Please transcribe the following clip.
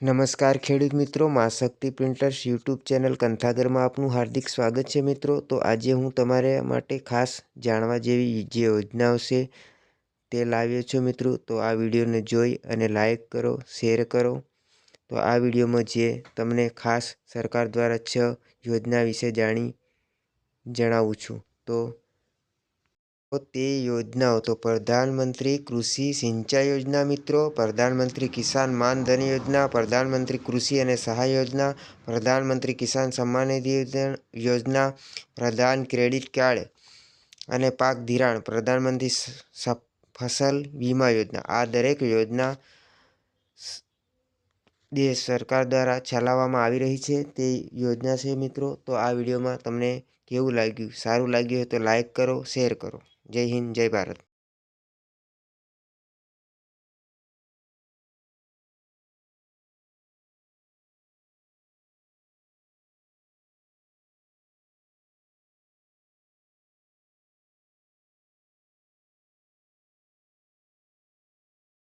નમસ્કાર ખેડૂત મિત્રો, Maa Shakti printers YouTube channel કંથાગરમાં આપનું હાર્દિક સ્વાગત છે મિત્રો. તો આજે હું તમારા માટે ખાસ જાણવા જેવી જે યોજનાઓ છે તે લાવ્યો છું મિત્રો. તો આ વિડીયોને જોઈ અને લાઈક કરો, શેર કરો. તો આ વિડીયોમાં જે તમને ખાસ સરકાર દ્વારા છ યોજના વિશે જાણી જણાવું છું. તો તો યોજનાઓ તો પ્રધાનમંત્રી કૃષિ સિંચાઈ યોજના, મિત્રો. પ્રધાનમંત્રી કિસાન માન ધન યોજના, પ્રધાનમંત્રી કૃષિ અને સહાય યોજના, પ્રધાનમંત્રી કિસાન સન્માન નિધિ યોજના પ્રધાન ક્રેડિટ કાર્ડ અને પાક ધિરાણ, પ્રધાનમંત્રી ફસલ વીમા યોજના. આ દરેક યોજના દેશ સરકાર દ્વારા ચલાવવામાં આવી રહી છે તે યોજના છે, મિત્રો. તો આ વિડીયોમાં તમને કેવું લાગ્યું? સારું લાગ્યું હોય તો લાઈક કરો, શેર કરો. જય હિન્દ જય ભારત.